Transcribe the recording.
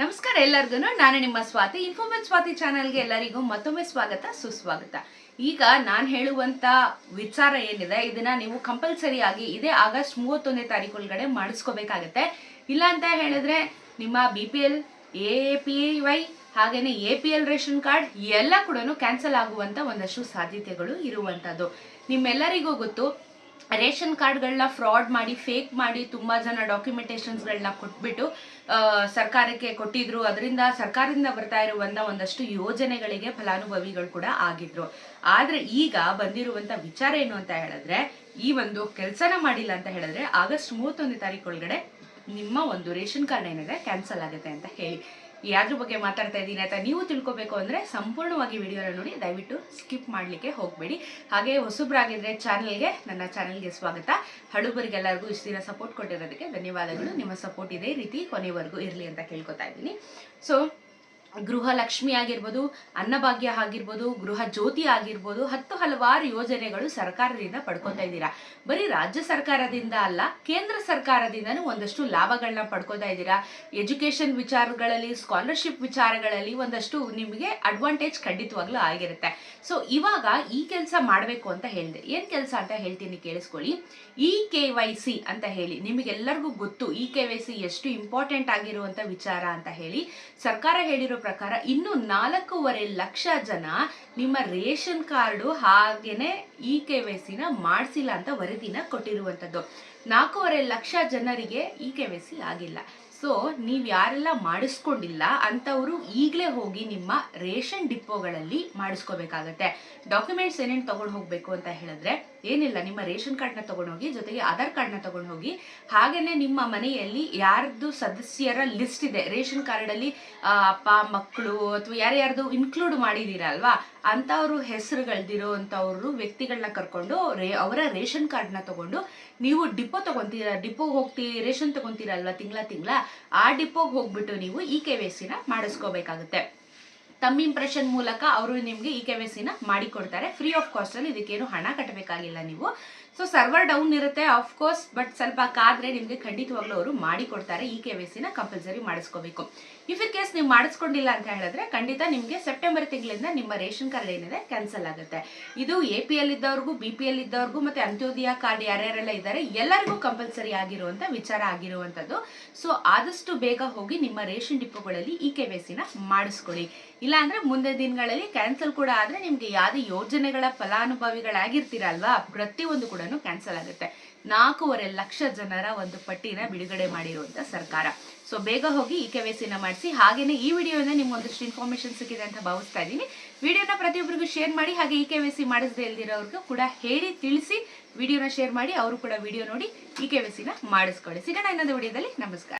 ನಮಸ್ಕಾರ ಎಲ್ಲರಿಗೂ ನಾನು ನಿಮ್ಮ ಸ್ವಾತಿ. ಇನ್ಫೋಮೆಂಟ್ ಸ್ವಾತಿ ಚಾನಲ್ಗೆ ಎಲ್ಲರಿಗೂ ಮತ್ತೊಮ್ಮೆ ಸ್ವಾಗತ, ಸುಸ್ವಾಗತ. ಈಗ ನಾನು ಹೇಳುವಂತ ವಿಚಾರ ಏನಿದೆ, ಇದನ್ನ ನೀವು ಕಂಪಲ್ಸರಿ ಆಗಿ ಇದೇ ಆಗಸ್ಟ್ ಮೂವತ್ತೊಂದನೇ ತಾರೀಕು ಒಳಗಡೆ ಮಾಡಿಸ್ಕೋಬೇಕಾಗತ್ತೆ. ಇಲ್ಲ ಅಂತ ಹೇಳಿದ್ರೆ ನಿಮ್ಮ B P L A P Y ಹಾಗೇನೆ A P L ration card, ಎಲ್ಲ ಕೂಡ ಕ್ಯಾನ್ಸಲ್ ಆಗುವಂತ ಒಂದಷ್ಟು ಸಾಧ್ಯತೆಗಳು ಇರುವಂತದ್ದು. ನಿಮ್ಮೆಲ್ಲರಿಗೂ ಗೊತ್ತು ರೇಷನ್ ಕಾರ್ಡ್ಗಳನ್ನ ಫ್ರಾಡ್ ಮಾಡಿ, ಫೇಕ್ ಮಾಡಿ ತುಂಬಾ ಜನ ಡಾಕ್ಯುಮೆಂಟೇಷನ್ಸ್ಗಳನ್ನ ಕೊಟ್ಬಿಟ್ಟು ಸರ್ಕಾರಕ್ಕೆ ಕೊಟ್ಟಿದ್ರು. ಅದರಿಂದ ಸರ್ಕಾರದಿಂದ ಬರ್ತಾ ಇರುವಂತ ಒಂದಷ್ಟು ಯೋಜನೆಗಳಿಗೆ ಫಲಾನುಭವಿಗಳು ಕೂಡ ಆಗಿದ್ರು. ಆದ್ರೆ ಈಗ ಬಂದಿರುವಂತ ವಿಚಾರ ಏನು ಅಂತ ಹೇಳಿದ್ರೆ, ಈ ಒಂದು ಕೆಲಸನ ಮಾಡಿಲ್ಲ ಅಂತ ಹೇಳಿದ್ರೆ, ಆಗಸ್ಟ್ ಮೂವತ್ತೊಂದನೇ ತಾರೀಕು ಒಳಗಡೆ ನಿಮ್ಮ ಒಂದು ರೇಷನ್ ಕಾರ್ಡ್ ಏನಿದೆ, ಕ್ಯಾನ್ಸಲ್ ಆಗುತ್ತೆ ಅಂತ ಹೇಳಿ. ಯಾವ್ದ್ರ ಬಗ್ಗೆ ಮಾತಾಡ್ತಾ ಇದ್ದೀನಿ ಅಂತ ನೀವು ತಿಳ್ಕೊಬೇಕು ಅಂದ್ರೆ ಸಂಪೂರ್ಣವಾಗಿ ವಿಡಿಯೋನ ನೋಡಿ, ದಯವಿಟ್ಟು ಸ್ಕಿಪ್ ಮಾಡಲಿಕ್ಕೆ ಹೋಗಬೇಡಿ. ಹಾಗೆ ಹೊಸಬ್ರಾಗಿದ್ರೆ ಚಾನಲ್ಗೆ ನನ್ನ ಚಾನಲ್ಗೆ ಸ್ವಾಗತ. ಹಳುಬರಿಗೆಲ್ಲರಿಗೂ ಇಷ್ಟು ದಿನ ಸಪೋರ್ಟ್ ಕೊಟ್ಟಿರೋದಕ್ಕೆ ಧನ್ಯವಾದಗಳು. ನಿಮ್ಮ ಸಪೋರ್ಟ್ ಇದೇ ರೀತಿ ಕೊನೆವರೆಗೂ ಇರಲಿ ಅಂತ ಕೇಳ್ಕೊತಾ ಇದ್ದೀನಿ. ಸೊ ಗೃಹ ಲಕ್ಷ್ಮಿ ಆಗಿರ್ಬೋದು, ಅನ್ನಭಾಗ್ಯ ಆಗಿರ್ಬೋದು, ಗೃಹ ಜ್ಯೋತಿ ಆಗಿರ್ಬೋದು, ಹತ್ತು ಹಲವಾರು ಯೋಜನೆಗಳು ಸರ್ಕಾರದಿಂದ ಪಡ್ಕೊತಾ ಇದ್ದೀರಾ? ಬರೀ ರಾಜ್ಯ ಸರ್ಕಾರದಿಂದ ಅಲ್ಲ, ಕೇಂದ್ರ ಸರ್ಕಾರದಿಂದನೂ ಒಂದಷ್ಟು ಲಾಭಗಳನ್ನ ಪಡ್ಕೊತಾ ಇದ್ದೀರಾ? ಎಜುಕೇಷನ್ ವಿಚಾರಗಳಲ್ಲಿ, ಸ್ಕಾಲರ್ಶಿಪ್ ವಿಚಾರಗಳಲ್ಲಿ ಒಂದಷ್ಟು ನಿಮಗೆ ಅಡ್ವಾಂಟೇಜ್ ಖಂಡಿತವಾಗ್ಲೂ ಆಗಿರುತ್ತೆ. ಸೊ, ಇವಾಗ ಈ ಕೆಲಸ ಮಾಡಬೇಕು ಅಂತ ಹೇಳಿದೆ. ಏನ್ ಕೆಲಸ ಅಂತ ಹೇಳ್ತೀನಿ ಕೇಳಿಸ್ಕೊಳ್ಳಿ. ಇ ಕೆ ವೈ ಸಿ ಅಂತ ಹೇಳಿ, ನಿಮಗೆಲ್ಲರಿಗೂ ಗೊತ್ತು, ಇ ಕೆ ವೈ ಸಿ ಎಷ್ಟು ಇಂಪಾರ್ಟೆಂಟ್ ಆಗಿರುವಂತ ವಿಚಾರ ಅಂತ ಹೇಳಿ, ಸರ್ಕಾರ ಹೇಳಿರೋ ಪ್ರಕಾರ ಇನ್ನು ನಾಲ್ಕೂವರೆ ಲಕ್ಷ ಜನ ನಿಮ್ಮ ರೇಷನ್ ಕಾರ್ಡು ಹಾಗೇನೆ ಇ ಕೆ ವೈ ಸಿನ ಮಾಡಿಸಿಲ್ಲ ಅಂತ ವರದಿನ ಕೊಟ್ಟಿರುವಂಥದ್ದು. ನಾಲ್ಕೂವರೆ ಲಕ್ಷ ಜನರಿಗೆ ಇ ಕೆ ವೈ ಸಿ ಆಗಿಲ್ಲ. ಸೊ ನೀವು ಯಾರೆಲ್ಲ ಮಾಡಿಸ್ಕೊಂಡಿಲ್ಲ ಅಂಥವರು ಈಗಲೇ ಹೋಗಿ ನಿಮ್ಮ ರೇಷನ್ ಡಿಪೋಗಳಲ್ಲಿ ಮಾಡಿಸ್ಕೋಬೇಕಾಗತ್ತೆ. ಡಾಕ್ಯುಮೆಂಟ್ಸ್ ಏನೇನು ತೊಗೊಂಡು ಹೋಗಬೇಕು ಅಂತ ಹೇಳಿದ್ರೆ ಏನಿಲ್ಲ, ನಿಮ್ಮ ರೇಷನ್ ಕಾರ್ಡ್ನ ತೊಗೊಂಡು ಹೋಗಿ, ಜೊತೆಗೆ ಆಧಾರ್ ಕಾರ್ಡ್ನ ತೊಗೊಂಡು ಹೋಗಿ ಹಾಗೆಯೇ ನಿಮ್ಮ ಮನೆಯಲ್ಲಿ ಯಾರ್ದು ಸದಸ್ಯರ ಲಿಸ್ಟ್ ಇದೆ. ರೇಷನ್ ಕಾರ್ಡಲ್ಲಿ ಅಪ್ಪ ಮಕ್ಕಳು ಅಥವಾ ಯಾರ್ಯಾರ್ದು ಇನ್ಕ್ಲೂಡ್ ಮಾಡಿದ್ದೀರಾ ಅಲ್ವಾ? ಅಂಥವ್ರು ಹೆಸರುಗಳ್ದಿರೋ ಅಂಥವ್ರು ವ್ಯಕ್ತಿಗಳನ್ನ ಕರ್ಕೊಂಡು ರೇ, ಅವರ ರೇಷನ್ ಕಾರ್ಡ್ನ ತೊಗೊಂಡು ನೀವು ಡಿಪೋ ತೊಗೊತೀರ ಡಿಪೋ ಹೋಗ್ತೀರಿ ರೇಷನ್ ತೊಗೊತೀರಲ್ವಾ ತಿಂಗಳ ತಿಂಗಳ? ಆ ಡಿಪೋಗೆ ಹೋಗ್ಬಿಟ್ಟು ನೀವು ಇ ಕೆ ವಿ ಸಿನ ಮಾಡಿಸ್ಕೋಬೇಕಾಗುತ್ತೆ. ತಮ್ಮ ಇಂಪ್ರೆಷನ್ ಮೂಲಕ ಅವರು ನಿಮಗೆ ಇ ಕೆ ವೈ ಸಿನ ಮಾಡಿಕೊಡ್ತಾರೆ. ಫ್ರೀ ಆಫ್ ಕಾಸ್ಟ್ ಅಲ್ಲಿ ಇದಕ್ಕೇನು ಹಣ ಕಟ್ಟಬೇಕಾಗಿಲ್ಲ ನೀವು. ಸೊ ಸರ್ವರ್ ಡೌನ್ ಇರುತ್ತೆ ಆಫ್ ಕೋರ್ಸ್ ಬಟ್ ಸ್ವಲ್ಪ ಕಾದ್ರೆ ನಿಮಗೆ ಖಂಡಿತವಾಗ್ಲೂ ಅವರು ಮಾಡಿಕೊಡ್ತಾರೆ, ಈ ಕೆ ವೈ ಸಿನ ಕಂಪಲ್ಸರಿ ಮಾಡಿಸ್ಕೋಬೇಕು. ಇಫ್ ಇನ್ ಕೇಸ್ ನೀವು ಮಾಡಿಸ್ಕೊಂಡಿಲ್ಲ ಅಂತ ಹೇಳಿದ್ರೆ, ಖಂಡಿತ ನಿಮಗೆ ಸೆಪ್ಟೆಂಬರ್ ತಿಂಗಳಿಂದ ನಿಮ್ಮ ರೇಷನ್ ಕಾರ್ಡ್ ಏನಿದೆ ಕ್ಯಾನ್ಸಲ್ ಆಗುತ್ತೆ. ಇದು ಎ ಪಿ ಎಲ್ ಇದ್ದವ್ರಿಗೂ ಬಿ ಪಿ ಎಲ್ ಇದ್ದವ್ರಿಗೂ, ಮತ್ತೆ ಅಂತ್ಯೋದಯ ಕಾರ್ಡ್ ಯಾರ್ಯಾರೆಲ್ಲ ಇದ್ದಾರೆ ಎಲ್ಲರಿಗೂ ಕಂಪಲ್ಸರಿ ಆಗಿರುವಂತ ವಿಚಾರ ಆಗಿರುವಂತದ್ದು ಸೊ ಆದಷ್ಟು ಬೇಗ ಹೋಗಿ ನಿಮ್ಮ ರೇಷನ್ ಡಿಪೋಗಳಲ್ಲಿ ಈ ಕೆ ವೈ ಸಿನ ಮಾಡಿಸ್ಕೊಳ್ಳಿ. ಇಲ್ಲಾಂದ್ರೆ ಮುಂದೆ ದಿನಗಳಲ್ಲಿ ಕ್ಯಾನ್ಸಲ್ ಕೂಡ ಆದ್ರೆ ನಿಮ್ಗೆ ಯಾವುದೇ ಯೋಜನೆಗಳ ಫಲಾನುಭವಿಗಳಾಗಿರ್ತೀರಲ್ವಾ, ಪ್ರತಿಯೊಂದು ಕೂಡ ಕ್ಯಾನ್ಸಲ್ ಆಗುತ್ತೆ. ನಾಲ್ಕೂವರೆ ಲಕ್ಷ ಜನರ ಒಂದು ಪಟ್ಟಿನ ಬಿಡುಗಡೆ ಮಾಡಿರುವಂತ ಸರ್ಕಾರ. ಸೊ ಬೇಗ ಹೋಗಿ ಈ ಕೆವೈಸಿನ ಮಾಡಿಸಿ. ಹಾಗೇನೆ ಈ ವಿಡಿಯೋಯಿಂದ ನಿಮ್ಗೆ ಒಂದಷ್ಟು ಇನ್ಫಾರ್ಮೇಶನ್ ಸಿಕ್ಕಿದೆ ಅಂತ ಭಾವಿಸ್ತಾ ಇದ್ದೀನಿ. ವಿಡಿಯೋನ ಪ್ರತಿಯೊಬ್ಬರಿಗೂ ಶೇರ್ ಮಾಡಿ, ಹಾಗೆ ಈ ಕೆ ವೈ ಸಿ ಮಾಡಿಸದೇ ಇಲ್ದಿರೋರ್ಗೂ ಕೂಡ ಹೇಳಿ, ತಿಳಿಸಿ, ವಿಡಿಯೋನ ಶೇರ್ ಮಾಡಿ, ಅವರು ಕೂಡ ವಿಡಿಯೋ ನೋಡಿ ಈ ಕೆ ವೈ ಸಿನ ಮಾಡಿಸ್ಕೊಳ್ಳಿ. ಸಿಗೋಣ ಇನ್ನೊಂದು ವಿಡಿಯೋದಲ್ಲಿ. ನಮಸ್ಕಾರ.